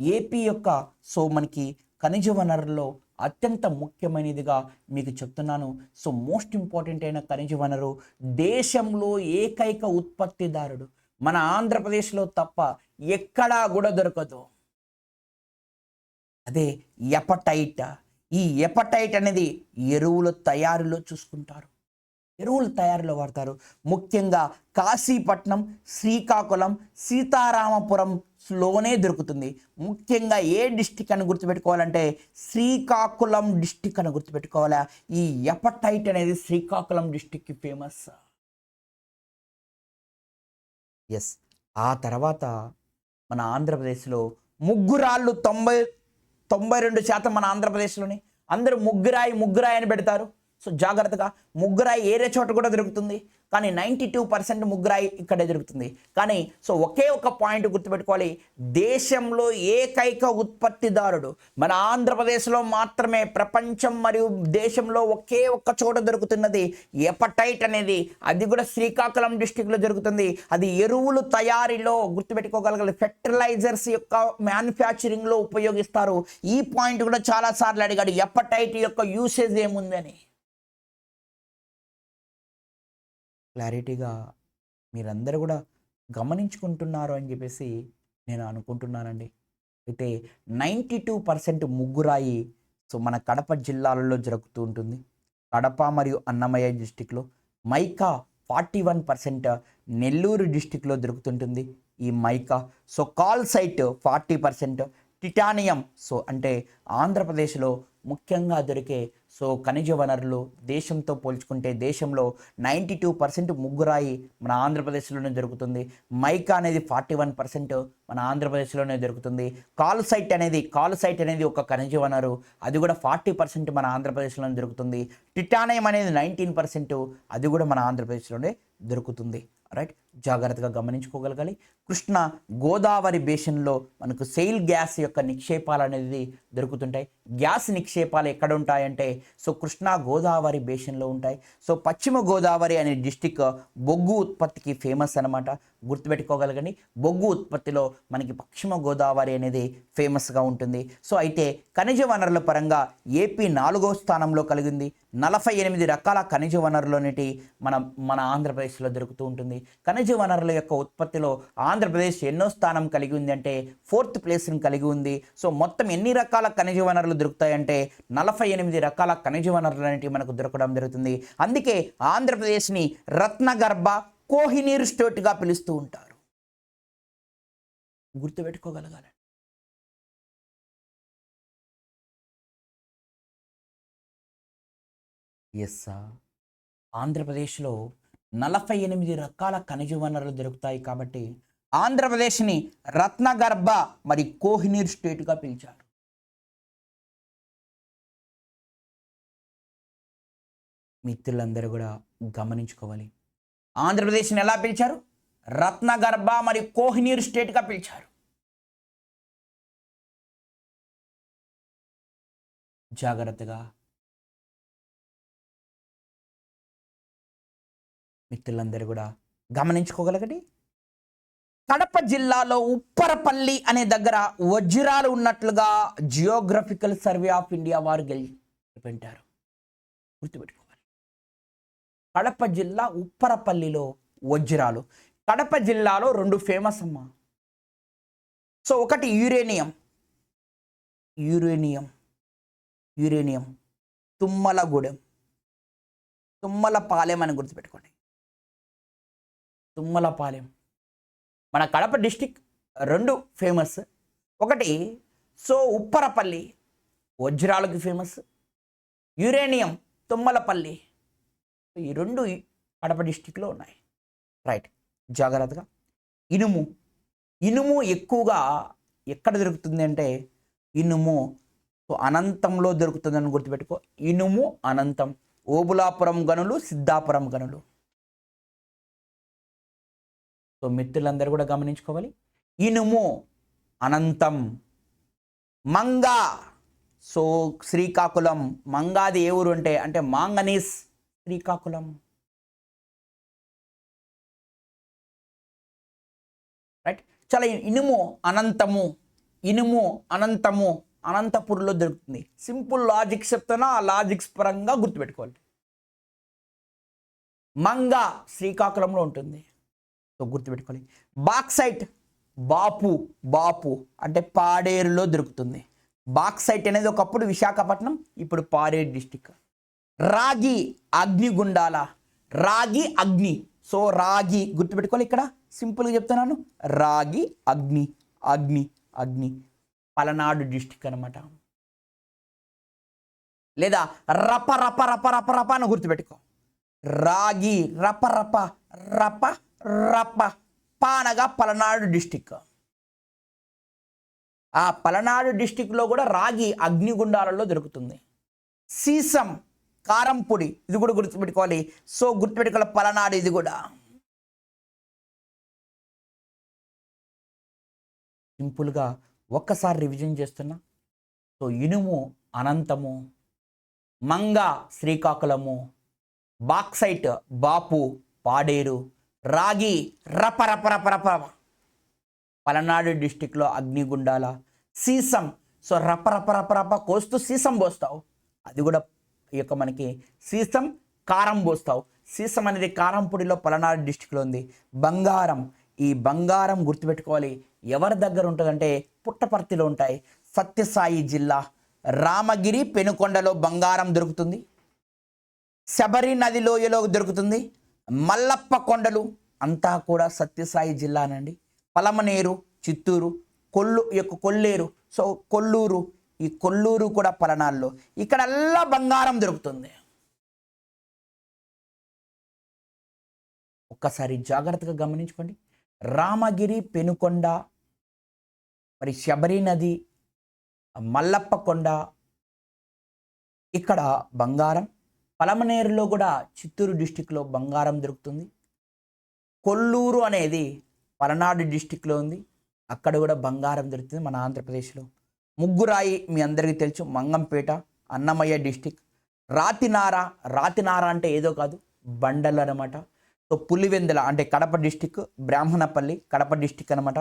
AP యొక్క so మనకి ఖనిజ వనరుల్లో అత్యంత ముఖ్యమైనదిగా మీకు చెప్తున్నాను. సో మోస్ట్ ఇంపార్టెంట్ అయిన ఖనిజ వనరు దేశంలో ఏకైక ఉత్పత్తిదారుడు. మన ఆంధ్రప్రదేశ్లో తప్ప ఎక్కడా కూడా దొరకదు. అదే ఎపటైట్ ఈ ఎపటైట్ అనేది ఎరువుల తయారీలో చూసుకుంటారు. ఎరువుల తయారీలో ముఖ్యంగా కాశీపట్నం శ్రీకాకుళం సీతారామపురంలోనే దొరుకుతుంది. ముఖ్యంగా ఏ డిస్టిక్ అని గుర్తుపెట్టుకోవాలంటే శ్రీకాకుళం డిస్టిక్ అని గుర్తుపెట్టుకోవాలా? ఈ ఎపటైట్ అనేది శ్రీకాకుళం డిస్టిక్కి ఫేమస్. ఎస్ ఆ తర్వాత మన ఆంధ్రప్రదేశ్లో ముగ్గురాళ్ళు తొంభై తొంభై రెండు శాతం మన ఆంధ్రప్రదేశ్లోని. అందరూ ముగ్గురాయి ముగ్గురాయి అని పెడతారు. సో జాగ్రత్తగా ముగ్గురాయి ఏరే చోట కూడా దొరుకుతుంది. కానీ నైంటీ టూ పర్సెంట్ ముగ్గురాయి ఇక్కడే దొరుకుతుంది. కానీ సో ఒకే ఒక పాయింట్ గుర్తుపెట్టుకోవాలి. దేశంలో ఏకైక ఉత్పత్తిదారుడు మన ఆంధ్రప్రదేశ్లో మాత్రమే ప్రపంచం మరియు దేశంలో ఒకే ఒక్క చోట దొరుకుతున్నది ఎపటైట్ అనేది. అది కూడా శ్రీకాకుళం డిస్టిక్లో దొరుకుతుంది అది ఎరువులు తయారీలో గుర్తుపెట్టుకోగలగాలి. ఫెర్టిలైజర్స్ యొక్క మ్యానుఫ్యాక్చరింగ్లో ఉపయోగిస్తారు. ఈ పాయింట్ కూడా చాలా సార్లు అడిగాడు. ఎపటైట్ యొక్క యూసేజ్ ఏముందని. క్లారిటీగా మీరందరూ కూడా గమనించుకుంటున్నారు అని చెప్పేసి నేను అనుకుంటున్నానండి. అయితే నైంటీ టూ పర్సెంట్ ముగ్గురాయి సో మన కడప జిల్లాలలో జరుగుతూ ఉంటుంది. కడప మరియు అన్నమయ్య డిస్టిక్లో mica forty one percent Nellore డిస్టిక్లో దొరుకుతుంటుంది. ఈ mica so calcite forty percent titanium so అంటే ఆంధ్రప్రదేశ్లో ముఖ్యంగా దొరికే సో ఖనిజ వనరులు దేశంతో పోల్చుకుంటే దేశంలో నైంటీ టూ పర్సెంట్ ముగ్గురాయి మన ఆంధ్రప్రదేశ్లోనే దొరుకుతుంది. మైకా అనేది ఫార్టీ వన్ పర్సెంట్ మన ఆంధ్రప్రదేశ్లోనే దొరుకుతుంది. కాల్ సైట్ అనేది కాల్ సైట్ అనేది ఒక ఖనిజ వనరు. అది కూడా ఫార్టీ పర్సెంట్ మన ఆంధ్రప్రదేశ్లోనే దొరుకుతుంది. టిటానియం అనేది నైన్టీన్ పర్సెంట్ అది కూడా మన ఆంధ్రప్రదేశ్లోనే దొరుకుతుంది. రైట్ జాగ్రత్తగా గమనించుకోగలగాలి. కృష్ణ గోదావరి బేషన్లో మనకు సెయిల్ గ్యాస్ యొక్క నిక్షేపాలు అనేది దొరుకుతుంటాయి. గ్యాస్ నిక్షేపాలు ఎక్కడ ఉంటాయంటే సో కృష్ణా గోదావరి బేషన్లో ఉంటాయి. సో పశ్చిమ గోదావరి అనే డిస్టిక్ బొగ్గు ఉత్పత్తికి ఫేమస్ అనమాట గుర్తుపెట్టుకోగలగండి. బొగ్గు ఉత్పత్తిలో మనకి పశ్చిమ గోదావరి అనేది ఫేమస్గా ఉంటుంది. సో అయితే ఖనిజ వనరుల పరంగా ఏపీ నాలుగో స్థానంలో కలిగింది. నలభై ఎనిమిది రకాల ఖనిజ వనరులు అనేటి మన మన ఆంధ్రప్రదేశ్లో దొరుకుతూ ఉంటుంది. ఖనిజ ఖనిజ వనరుల యొక్క ఉత్పత్తిలో ఆంధ్రప్రదేశ్ ఎన్నో స్థానం కలిగి ఉంది అంటే ఫోర్త్ ప్లేస్ని కలిగి ఉంది. సో మొత్తం ఎన్ని రకాల ఖనిజ వనరులు దొరుకుతాయంటే నలభై ఎనిమిది రకాల ఖనిజ వనరులు అనేటివి మనకు దొరకడం జరుగుతుంది. అందుకే ఆంధ్రప్రదేశ్ని రత్నగర్భ కోహినీర్ స్టేట్గా పిలుస్తూ ఉంటారు. గుర్తుపెట్టుకోగలగాలి. ఎస్ ఆంధ్రప్రదేశ్లో నలభై ఎనిమిది రకాల ఖనిజ వనరులు దొరుకుతాయి కాబట్టి ఆంధ్రప్రదేశ్ని రత్నగర్భ మరి కోహినీర్ స్టేట్గా పిలిచారు. మిత్రులందరూ కూడా గమనించుకోవాలి. ఆంధ్రప్రదేశ్ని ఎలా పిలిచారు? రత్నగర్భ మరి కోహినీర్ స్టేట్గా పిలిచారు. జాగ్రత్తగా మిత్రులందరూ కూడా గమనించుకోగలగండి. కడప జిల్లాలో ఉప్పరపల్లి అనే దగ్గర వజ్రాలు ఉన్నట్లుగా జియోగ్రఫికల్ సర్వే ఆఫ్ ఇండియా వారు గెలిపెట్టారు గుర్తుపెట్టుకోవాలి. కడప జిల్లా ఉప్పరపల్లిలో వజ్రాలు. కడప జిల్లాలో రెండు ఫేమస్ అమ్మా. సో ఒకటి uranium. Uranium. Uranium. Tummalagudem. Tummalapalem అని గుర్తుపెట్టుకోండి. తుమ్మలపాలెం. మన కడప డిస్టిక్ రెండు ఫేమస్. ఒకటి సో ఉప్పరపల్లి వజ్రాలకు ఫేమస్. యురేనియం తుమ్మలపల్లి. ఈ రెండు కడప డిస్టిక్లో ఉన్నాయి. రైట్ జాగ్రత్తగా. ఇనుము. ఇనుము ఎక్కువగా ఎక్కడ దొరుకుతుంది అంటే ఇనుము అనంతంలో దొరుకుతుందని గుర్తుపెట్టుకో. ఇనుము అనంతం. ఓబులాపురం గనులు సిద్ధాపురం గనులు. సో మిత్రులందరూ కూడా గమనించుకోవాలి. ఇనుము అనంతం మంగ సో శ్రీకాకుళం మంగాది ఏ ఊరు అంటే అంటే మాంగనీస్ శ్రీకాకుళం. రైట్ చాలా ఇనుము అనంతము ఇనుము అనంతము అనంతపురంలో దొరుకుతుంది. సింపుల్ లాజిక్స్ చెప్తున్నా ఆ లాజిక్స్ పరంగా గుర్తుపెట్టుకోవాలి. మంగ శ్రీకాకుళంలో ఉంటుంది. సో గుర్తుపెట్టుకోవాలి బాక్సైట్ బాపు బాపు అంటే పాడేరులో దొరుకుతుంది. బాక్సైట్ అనేది ఒకప్పుడు విశాఖపట్నం ఇప్పుడు పాడేరు డిస్టిక్. రాగి అగ్నిగుండాల రాగి అగ్ని. సో రాగి గుర్తుపెట్టుకోవాలి ఇక్కడ. సింపుల్గా చెప్తున్నాను. రాగి అగ్ని అగ్ని అగ్ని. పలనాడు డిస్టిక్ అనమాట లేదా రప రప రప రప రప అని గుర్తుపెట్టుకో. రాగి రప రప రప రప్ప పానగా పలనాడు డిస్టిక్. ఆ పలనాడు డిస్టిక్లో కూడా రాగి అగ్నిగుండాలలో దొరుకుతుంది. సీసం కారం పొడి ఇది కూడా గుర్తుపెట్టుకోవాలి. సో గుర్తుపెట్టుకోవాలి పలనాడు ఇది కూడా. సింపుల్గా ఒక్కసారి రివిజన్ చేస్తున్నా. సో ఇనుము అనంతము మంగ శ్రీకాకుళము బాక్సైట్ బాపు పాడేరు రాగి రపరపరపరప పలనాడు డిస్టిక్లో అగ్నిగుండాల సీసం. సో రపరపరపరప కోస్తూ సీసం పోస్తావు. అది కూడా ఈ యొక్క మనకి సీసం కారం పోస్తావు. సీసం అనేది కారంపొడిలో పలనాడు డిస్టిక్లో ఉంది. బంగారం. ఈ బంగారం గుర్తుపెట్టుకోవాలి. ఎవరి దగ్గర ఉంటుందంటే పుట్టపర్తిలో ఉంటాయి. సత్యసాయి జిల్లా. రామగిరి పెనుకొండలో బంగారం దొరుకుతుంది. శబరి నది లోయలో దొరుకుతుంది. మల్లప్ప కొండలు అంతా కూడా సత్యసాయి జిల్లానండి. పలమనేరు చిత్తూరు కొల్లు యొక్క కొల్లేరు సో కొల్లూరు ఈ కొల్లూరు కూడా పలనాల్లో ఇక్కడల్లా బంగారం దొరుకుతుంది. ఒక్కసారి జాగ్రత్తగా గమనించుకోండి. రామగిరి పెనుకొండ మరి శబరి నది మల్లప్ప కొండ ఇక్కడ బంగారం. పలమనేరులో కూడా చిత్తూరు డిస్టిక్లో బంగారం దొరుకుతుంది. కొల్లూరు అనేది పలనాడు డిస్టిక్లో ఉంది. అక్కడ కూడా బంగారం దొరుకుతుంది మన ఆంధ్రప్రదేశ్లో. ముగ్గురాయి మీ అందరికీ తెలుసు మంగంపేట అన్నమయ్య డిస్టిక్. రాతినార రాతినార అంటే ఏదో కాదు బండలు అనమాట సో పులివెందుల అంటే కడప డిస్టిక్ బ్రాహ్మణపల్లి కడప డిస్టిక్ అనమాట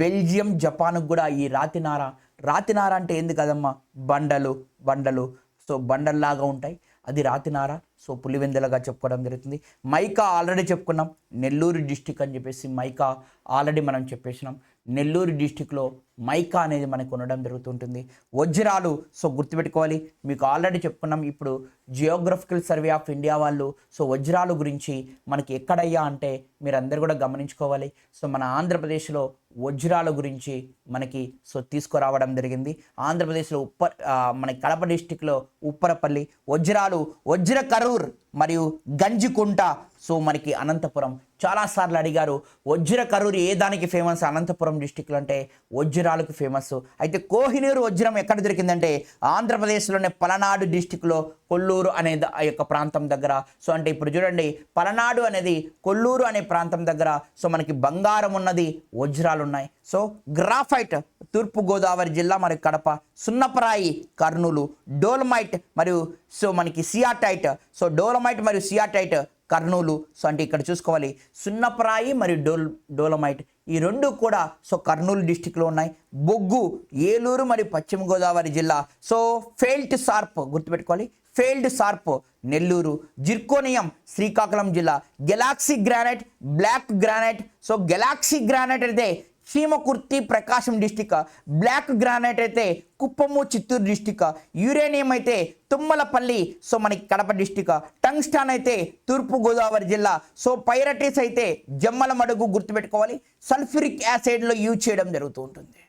బెల్జియం జపాన్కు కూడా ఈ రాతినార రాతినార అంటే ఏంది కదమ్మా? బండలు బండలు. సో బండల్లాగా ఉంటాయి. అది రాతినార? సో పులివెందులగా చెప్పుకోవడం జరుగుతుంది. మైకా ఆల్రెడీ చెప్పుకున్నాం. నెల్లూరు డిస్టిక్ అని చెప్పేసి మైకా ఆల్రెడీ మనం చెప్పేసినాం. నెల్లూరు డిస్టిక్లో మైకా అనేది మనకు ఉండడం జరుగుతుంటుంది. వజ్రాలు సో గుర్తుపెట్టుకోవాలి. మీకు ఆల్రెడీ చెప్పుకున్నాం. ఇప్పుడు జియోగ్రఫికల్ సర్వే ఆఫ్ ఇండియా వాళ్ళు సో వజ్రాలు గురించి మనకి ఎక్కడయ్యా అంటే మీరందరూ కూడా గమనించుకోవాలి. సో మన ఆంధ్రప్రదేశ్లో వజ్రాల గురించి మనకి సో తీసుకురావడం జరిగింది. ఆంధ్రప్రదేశ్లో ఉప్ప మన కడప డిస్టిక్లో ఉప్పరపల్లి వజ్రాలు వజ్ర కరూర్ మరియు గంజికుంట సో మనకి అనంతపురం చాలాసార్లు అడిగారు వజ్ర కరూరు ఏ దానికి ఫేమస్ అనంతపురం డిస్టిక్లో అంటే వజ్రాలకు ఫేమస్ అయితే కోహినూరు వజ్రం ఎక్కడ దొరికిందంటే ఆంధ్రప్రదేశ్లోనే పలనాడు డిస్టిక్లో కొల్లూరు అనే ఆ యొక్క ప్రాంతం దగ్గర. సో అంటే ఇప్పుడు చూడండి పలనాడు అనేది కొల్లూరు అనే ప్రాంతం దగ్గర. సో మనకి బంగారం ఉన్నది వజ్రాలు ఉన్నాయి. సో గ్రాఫైట్ తూర్పు గోదావరి జిల్లా మరియు కడప సున్నపరాయి కర్నూలు డోలమైట్ మరియు సో మనకి సియాటైట్. సో డోలమైట్ మరియు సియాటైట్ కర్నూలు. సో అంటే ఇక్కడ చూసుకోవాలి. సున్నపరాయి మరియు డోల్ డోలమైట్. ఈ రెండు కూడా సో కర్నూలు డిస్టిక్లో ఉన్నాయి. బొగ్గు ఏలూరు మరియు పశ్చిమ గోదావరి జిల్లా. సో ఫెయిల్డ్ సార్ప్ గుర్తుపెట్టుకోవాలి. Feldspar Nellore. Zirconium Srikakulam జిల్లా. Galaxy granite black granite. So galaxy granite అయితే Chimakurthi Prakasam district. Black granite అయితే కుప్పము చిత్తూరు డిస్టిక్. యురేనియం అయితే తుమ్మలపల్లి సో మనకి కడప డిస్టిక్. టంగ్స్టాన్ అయితే తూర్పు గోదావరి జిల్లా. సో పైరటీస్ అయితే జమ్మల మడుగు గుర్తుపెట్టుకోవాలి. సల్ఫ్యూరిక్ యాసిడ్లో యూజ్ చేయడం జరుగుతూ ఉంటుంది.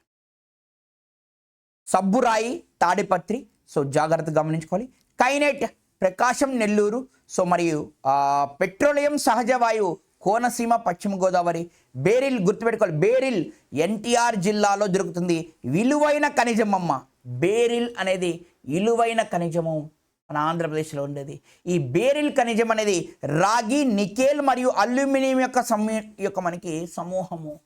సబ్బురాయి తాడిపత్రి సో జాగ్రత్త గమనించుకోవాలి. కైనైట్ ప్రకాశం నెల్లూరు సో మరియు పెట్రోలియం సహజ వాయువు కోనసీమ పశ్చిమ గోదావరి బేరిల్ గుర్తుపెట్టుకోవాలి. బేరిల్ ఎన్టీఆర్ జిల్లాలో దొరుకుతుంది. విలువైన ఖనిజం అమ్మ. బేరిల్ అనేది విలువైన ఖనిజము మన ఆంధ్రప్రదేశ్లో ఉండేది. ఈ బేరిల్ ఖనిజం అనేది రాగి నికేల్ మరియు అల్యూమినియం యొక్క సమూ యొక్క మనకి సమూహము.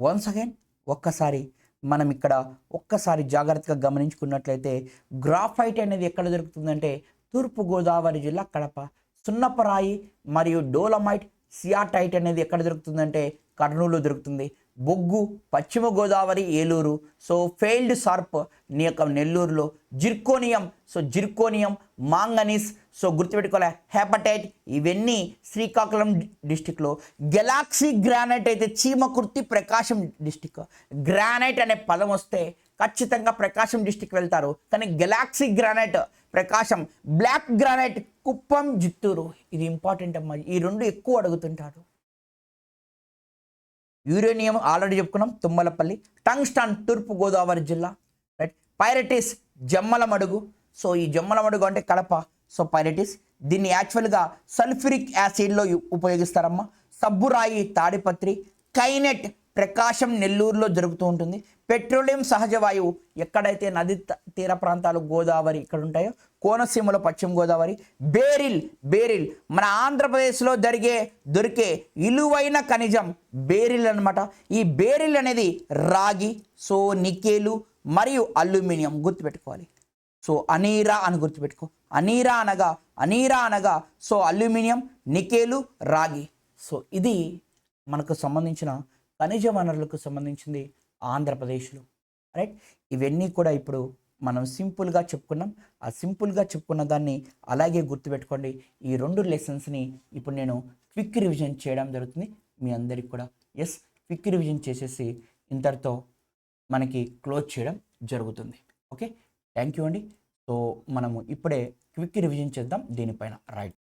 వన్స్ అగైన్ ఒక్కసారి మనం ఇక్కడ ఒక్కసారి జాగ్రత్తగా గమనించుకున్నట్లయితే గ్రాఫైట్ అనేది ఎక్కడ దొరుకుతుందంటే తూర్పు గోదావరి జిల్లా కడప. సున్నపరాయి మరియు డోలమైట్ సియాటైట్ అనేది ఎక్కడ దొరుకుతుందంటే కర్నూలు దొరుకుతుంది. బొగ్గు పశ్చిమ Godavari Eluru. So feldspar నీ యొక్క నెల్లూరులో. Zirconium. So zirconium manganese. So గుర్తుపెట్టుకోలే hematite. ఇవన్నీ శ్రీకాకుళం డిస్టిక్లో. గెలాక్సీ గ్రానైట్ అయితే చీమకుర్తి ప్రకాశం డిస్టిక్. గ్రానైట్ అనే పదం వస్తే ఖచ్చితంగా ప్రకాశం డిస్టిక్ వెళ్తారు. కానీ galaxy granite Prakasam black granite Kuppam Chittoor. ఇది ఇంపార్టెంట్ అమ్మా. ఈ రెండు ఎక్కువ అడుగుతుంటారు. యురేనియం ఆల్రెడీ చెప్పుకున్నాం తుమ్మలపల్లి. టంగ్స్టాన్ తూర్పు గోదావరి జిల్లా. రైట్ పైరటిస్ జమ్మలమడుగు. సో ఈ జమ్మలమడుగు అంటే కడప. సో పైరటిస్ దీన్ని యాక్చువల్గా సల్ఫ్యూరిక్ యాసిడ్లో ఉపయోగిస్తారమ్మా. సబ్బురాయి తాడిపత్రి కైనెట్ ప్రకాశం నెల్లూరులో జరుగుతూ ఉంటుంది. పెట్రోలియం సహజ వాయువు ఎక్కడైతే నది త- తీర ప్రాంతాలు గోదావరి ఇక్కడ ఉంటాయో కోనసీమలో పశ్చిమ గోదావరి బేరిల్ బేరిల్ మన ఆంధ్రప్రదేశ్లో జరిగే దొరికే ఇలువైన ఖనిజం బేరిల్ అన్నమాట. ఈ బేరిల్ అనేది రాగి సో నికేలు మరియు అల్యూమినియం గుర్తుపెట్టుకోవాలి. సో అనీరా అని గుర్తుపెట్టుకో. అనీరా అనగా అనీరా అనగా సో అల్యూమినియం నికేలు రాగి. సో ఇది మనకు సంబంధించిన ఖనిజ వనరులకు సంబంధించింది ఆంధ్రప్రదేశ్లో. రైట్ ఇవన్నీ కూడా ఇప్పుడు మనం సింపుల్గా చెప్పుకున్నాం. ఆ సింపుల్గా చెప్పుకున్న దాన్ని అలాగే గుర్తుపెట్టుకోండి. ఈ రెండు లెసన్స్ని ఇప్పుడు నేను క్విక్ రివిజన్ చేయడం జరుగుతుంది. మీ అందరికి కూడా. ఎస్ క్విక్ రివిజన్ చేసేసి ఇంతటితో మనకి క్లోజ్ చేయడం జరుగుతుంది. ఓకే థ్యాంక్ యూ అండి. సో మనము ఇప్పుడే క్విక్ రివిజన్ చేద్దాం. దీనిపైన రైట్.